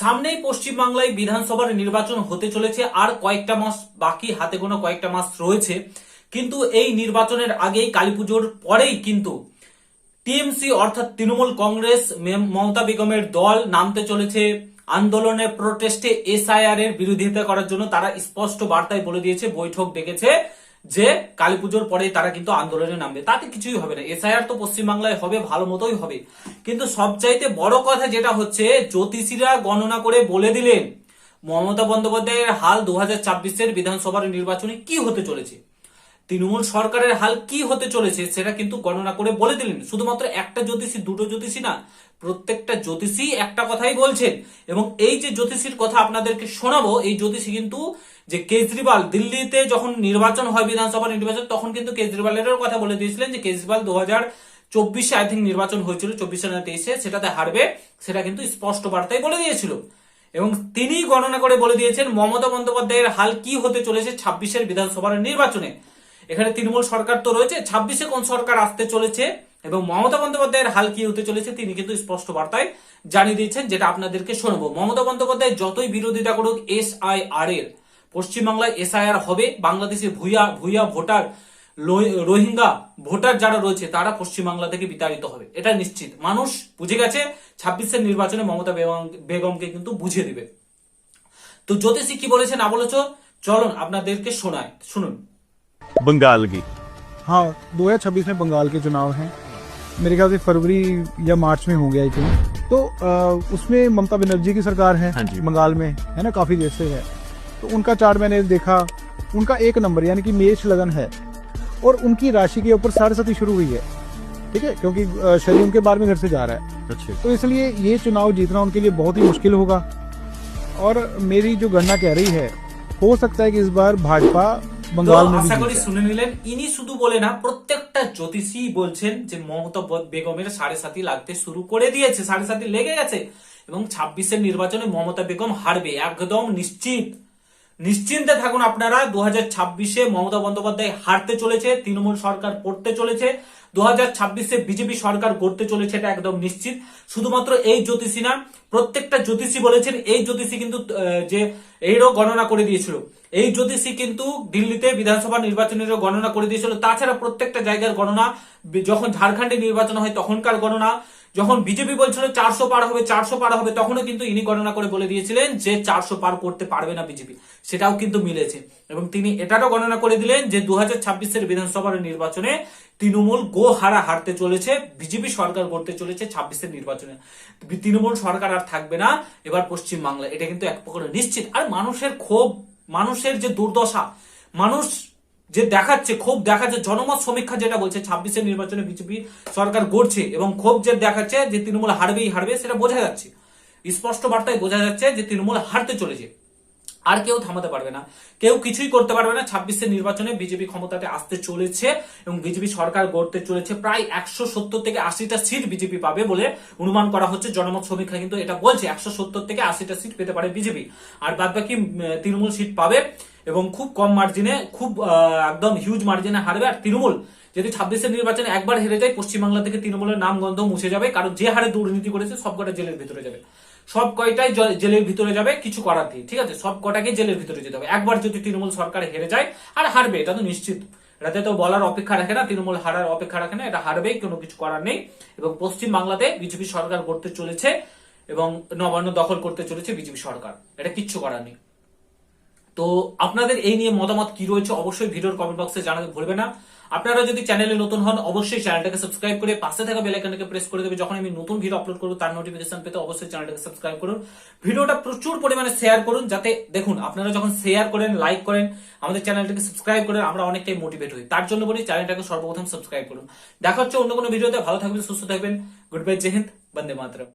সামনেই পশ্চিমবাংলায় বিধানসভার নির্বাচন হতে চলেছে, আর কয়েকটা মাস বাকি, হাতে গোনা কয়েকটা মাস রয়েছে। কিন্তু এই নির্বাচনের আগেই কালীপুজোর পরেই কিন্তু টিএমসি অর্থাৎ তৃণমূল কংগ্রেস মমতা বেগমের দল নামতে চলেছে। আন্দোলনে, প্রোটেস্টে এসআইআর এর বিরোধিতা করার জন্য তারা স্পষ্ট বার্তায় বলে দিয়েছে, বৈঠক ডেকেছে যে কালী পুজোর পরে তারা কিন্তু আন্দোলনে নামবে। তাতে কিছুই হবে না। এসআইআর তো পশ্চিমবাংলায় হবে, ভালো মতোই হবে। কিন্তু সবচাইতে বড় কথা যেটা হচ্ছে, জ্যোতিষীরা গণনা করে বলে দিলেন, মমতা বন্দ্যোপাধ্যায়ের হাল দু হাজার বিধানসভার নির্বাচনে কি হতে চলেছে? তৃণমূল সরকারের হাল কি হতে চলেছে সেটা কিন্তু গণনা করে বলে দিলেন। শুধুমাত্র একটা জ্যোতিষী, দুটো জ্যোতিষী না, প্রত্যেকটা জ্যোতিষী একটা কথাই বলছেন। এবং এই যে জ্যোতিষীর কথা আপনাদেরকে শোনাবো, এই জ্যোতিষী কিন্তু যে কেজরিওয়াল দিল্লিতে যখন নির্বাচন হয়, বিধানসভা নির্বাচন, তখন কিন্তু কেজরিওয়ালের কথা বলে দিয়েছিলেন যে কেজরিওয়াল দু হাজার চব্বিশে আই থিঙ্ক নির্বাচন হয়েছিল, চব্বিশে না তেইশে, সেটাতে হারবে, সেটা কিন্তু স্পষ্ট বার্তায় বলে দিয়েছিল। এবং তিনি গণনা করে বলে দিয়েছেন মমতা বন্দ্যোপাধ্যায়ের হাল কি হতে চলেছে ছাব্বিশের বিধানসভার নির্বাচনে। এখানে তৃণমূল সরকার তো রয়েছে, ছাব্বিশে কোন সরকার আসতে চলেছে এবং মমতা বন্দ্যোপাধ্যায়ের হাল কি হতে চলেছে তিনি কিন্তু স্পষ্ট বার্তায় জানিয়ে দিয়েছেন, যেটা আপনাদেরকে শোনাবো। মমতা বন্দ্যোপাধ্যায় যতই বিরোধিতা করুক এস আই আর এর পশ্চিমবাংলায় এসআইআর হবে, বাংলাদেশে ভুইয়া ভুইয়া ভোটার রোহিঙ্গা ভোটার যারা রয়েছে, তারা পশ্চিমবাংলা থেকে বিতাড়িত হবে। এটা নিশ্চিত। মানুষ বুঝে গেছে, ছাব্বিশের নির্বাচনে মমতা বেগম- বেগমকে কিন্তু বুঝিয়ে দিবে। তো জ্যোতিষী কি বলেছে না বলেছ চলুন আপনাদেরকে শোনায়, শুনুন। बंगाल की। हाँ दो हज़ार छब्बीस में बंगाल के चुनाव हैं। मेरे ख्याल से फरवरी या मार्च में होंगे आई थिंक तो अ, उसमें ममता बनर्जी की सरकार है हाँ। बंगाल में है ना काफ़ी देर से है। तो उनका चार्ट मैंने देखा उनका एक नंबर यानी कि मेष लगन है। और उनकी राशि के ऊपर सरस्वती शुरू हुई है ठीक है? क्योंकि शनि उनके में घर से जा रहा है। अच्छे। तो इसलिए ये चुनाव जीतना उनके लिए बहुत ही मुश्किल होगा। और मेरी जो गणना कह रही है हो सकता है कि इस बार भाजपा আশা করি শুনে নিলেন। ইনি শুধু বলে না প্রত্যেকটা জ্যোতিষী বলছেন যে মমতা বেগমের সাড়ে সাতি লাগতে শুরু করে দিয়েছে সাড়ে সাতি লেগে গেছে এবং ছাব্বিশের নির্বাচনে মমতা বেগম হারবে একদম নিশ্চিত। নিশ্চিন্তে থাকুন আপনারা। দু হাজার ছাব্বিশে মমতা বন্দ্যোপাধ্যায় হারতে চলেছে, তৃণমূল সরকার পড়তে চলেছে দু হাজার ছাব্বিশে বিজেপি সরকার গড়তে চলেছে এটা একদম নিশ্চিত। শুধুমাত্র এই জ্যোতিষী না, প্রত্যেকটা জ্যোতিষী বলেছেন, এই জ্যোতিষী কিন্তু যে এইরও গণনা করে দিয়েছিল। এই জ্যোতিষী কিন্তু দিল্লিতে বিধানসভা নির্বাচনেরও গণনা করে দিয়েছিল। তাছাড়া প্রত্যেকটা জায়গার গণনা, যখন ঝাড়খণ্ডে নির্বাচন হয় তখনকার গণনা যখন বিজেপি বলছিল চারশো পার হবে, চারশো পার হবে, তখনও কিন্তু ইনি গণনা করে বলে দিয়েছিলেন যে চারশো পার করতে পারবে না বিজেপি। সেটাও কিন্তু মিলেছে। এবং তিনি এটারও গণনা করে দিলেন যে দু হাজার বিধানসভার নির্বাচনে তৃণমূল গো হারা হারতে চলেছে, বিজেপি সরকার করতে চলেছে ছাব্বিশের নির্বাচনে। তৃণমূল সরকার আর থাকবে না, এবার পশ্চিম বাংলা এটা কিন্তু এক প্রকার নিশ্চিত। আর মানুষের ক্ষোভ, মানুষের যে দুর্দশা, মানুষ যে দেখাচ্ছে, ক্ষোভ দেখাচ্ছে, জনমত সমীক্ষা যেটা বলছে ছাব্বিশের নির্বাচনে বিজেপি সরকার গড়ছে এবং ক্ষোভ যে দেখাচ্ছে যে তৃণমূল হারবেই হারবে, সেটা বোঝা যাচ্ছে। স্পষ্ট বার্তায় বোঝা যাচ্ছে যে তৃণমূল হারতে চলেছে। আর কেউ থামাতে পারবে না। কেউ কিছুই করতে পারবে না। ছাব্বিশের নির্বাচনে বিজেপি ক্ষমতাতে আসতে চলেছে এবং বিজেপি সরকার গড়তে চলেছে প্রায় একশো সত্তর থেকে আশিটা সিট বিজেপি পাবে বলে অনুমান করা হচ্ছে জনমত সমীক্ষা। কিন্তু এটা বলছে একশো সত্তর থেকে আশিটা সিট পেতে পারে বিজেপি। আর বাদ বাকি তৃণমূল সিট পাবে এবং খুব কম মার্জিনে, খুব একদম হিউজ মার্জিনে হারবে। আর তৃণমূল যদি ছাব্বিশের নির্বাচনে একবার হেরে যায়, পশ্চিমবাংলা থেকে তৃণমূলের নাম গন্ধ মুছে যাবে। কারণ যে হারে দুর্নীতি করেছে, সবকটা জেলের ভিতরে যাবে। সব কয়টাই জেলের ভিতরে যাবে, কিছু করার নেই, ঠিক আছে? সব কটাকে জেলের ভিতরে যেতে হবে। একবার যদি তৃণমূল সরকার হেরে যায়, আর হারবে, এটা তো নিশ্চিত। এটাতে তো বলার অপেক্ষা রাখে না, তৃণমূল হারার অপেক্ষা রাখে না, এটা হারবেই, কোনো কিছু করার নেই। এবং পশ্চিম বাংলাতে বিজেপি সরকার করতে চলেছে, এবং নবান্ন দখল করতে চলেছে বিজেপি সরকার। এটা কিচ্ছু করার নেই। তো আপনাদের এই নিয়ে মতামত কি রয়েছে, অবশ্যই ভিডিওর কমেন্ট বক্সে জানাতে ভুলবে না। আপনারা যদি চ্যানেলে নতুন হন, অবশ্যই চ্যানেলটাকে সাবস্ক্রাইব করে পাশে থাকা বেল আইকনটাকে প্রেস করে দেবে যখন আমি নতুন ভিডিও আপলোড করব, তার নোটিফিকেশন পেতে অবশ্যই চ্যানেলটাকে সাবস্ক্রাইব করুন। ভিডিওটা প্রচুর পরিমাণে শেয়ার করুন, যাতে দেখুন, আপনারা যখন শেয়ার করেন লাইক করেন, আমাদের চ্যানেলটাকে সাবস্ক্রাইব করেন, আমরা অনেকটাই মোটিভেট হই। তার জন্য বলি চ্যানেলটাকে সর্বপ্রথম সাবস্ক্রাইব করুন। দেখা হচ্ছে অন্য কোনো ভিডিওতে ভালো থাকবেন, সুস্থ থাকবেন। গুড বাই জয় হিন্দ বন্দে মাতরম